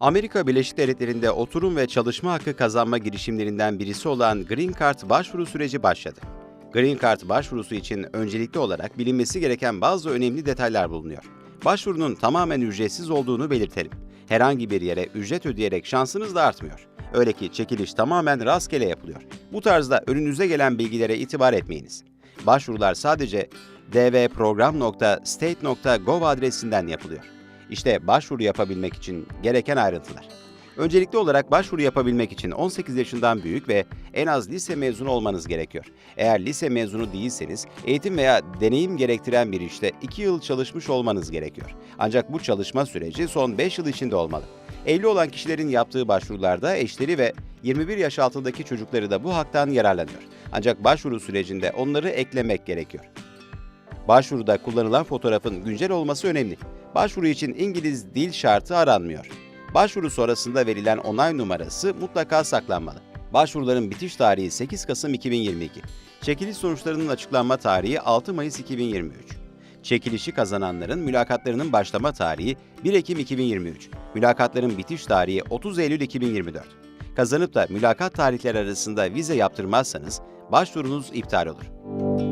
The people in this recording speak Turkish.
Amerika Birleşik Devletleri'nde oturum ve çalışma hakkı kazanma girişimlerinden birisi olan Green Card başvuru süreci başladı. Green Card başvurusu için öncelikli olarak bilinmesi gereken bazı önemli detaylar bulunuyor. Başvurunun tamamen ücretsiz olduğunu belirtelim. Herhangi bir yere ücret ödeyerek şansınız da artmıyor. Öyle ki çekiliş tamamen rastgele yapılıyor. Bu tarzda önünüze gelen bilgilere itibar etmeyiniz. Başvurular sadece dvprogram.state.gov adresinden yapılıyor. İşte başvuru yapabilmek için gereken ayrıntılar. Öncelikli olarak başvuru yapabilmek için 18 yaşından büyük ve en az lise mezunu olmanız gerekiyor. Eğer lise mezunu değilseniz eğitim veya deneyim gerektiren bir işte 2 yıl çalışmış olmanız gerekiyor. Ancak bu çalışma süreci son 5 yıl içinde olmalı. Evli olan kişilerin yaptığı başvurularda eşleri ve 21 yaş altındaki çocukları da bu haktan yararlanıyor. Ancak başvuru sürecinde onları eklemek gerekiyor. Başvuruda kullanılan fotoğrafın güncel olması önemli. Başvuru için İngiliz dil şartı aranmıyor. Başvuru sonrasında verilen onay numarası mutlaka saklanmalı. Başvuruların bitiş tarihi 8 Kasım 2022. Çekiliş sonuçlarının açıklanma tarihi 6 Mayıs 2023. Çekilişi kazananların mülakatlarının başlama tarihi 1 Ekim 2023. Mülakatların bitiş tarihi 30 Eylül 2024. Kazanıp da mülakat tarihleri arasında vize yaptırmazsanız başvurunuz iptal olur.